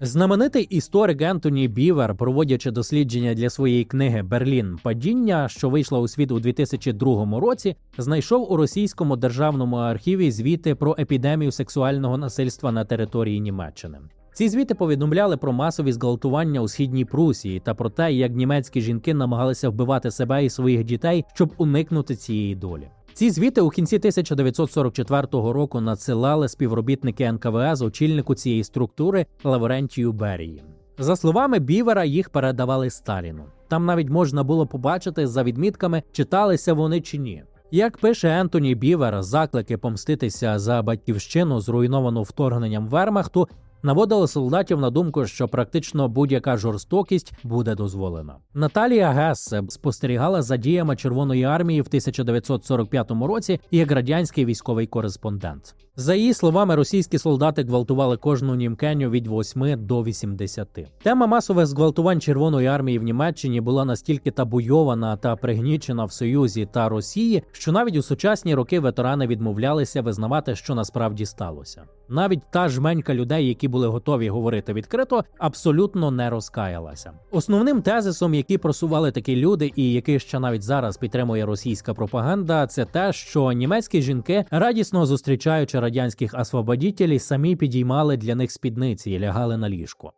Знаменитий історик Ентоні Бівер, проводячи дослідження для своєї книги Берлін Падіння, що вийшла у світ у 2002 році, знайшов у російському державному архіві звіти про епідемію сексуального насильства на території Німеччини. Ці звіти повідомляли про масові зґвалтування у східній Прусії та про те, як німецькі жінки намагалися вбивати себе і своїх дітей, щоб уникнути цієї долі. Ці звіти у кінці 1944 року надсилали співробітники НКВС очільнику цієї структури Лаврентію Берії. За словами Бівера, їх передавали Сталіну. Там навіть можна було побачити за відмітками, читалися вони чи ні. Як пише Ентоні Бівер, заклики помститися за батьківщину, зруйновану вторгненням Вермахту, наводили солдатів на думку, що практично будь-яка жорстокість буде дозволена. Наталія Гес спостерігала за діями Червоної армії в 1945 році як радянський військовий кореспондент. За її словами, російські солдати гвалтували кожну німкеню від 8 до 80. Тема масових зґвалтувань Червоної армії в Німеччині була настільки табуйована та пригнічена в Союзі та Росії, що навіть у сучасні роки ветерани відмовлялися визнавати, що насправді сталося. Навіть та жменька людей, були готові говорити відкрито, абсолютно не розкаялася. Основним тезисом, який просували такі люди, і який ще навіть зараз підтримує російська пропаганда, це те, що німецькі жінки, радісно зустрічаючи радянських освободітелів, самі підіймали для них спідниці і лягали на ліжко.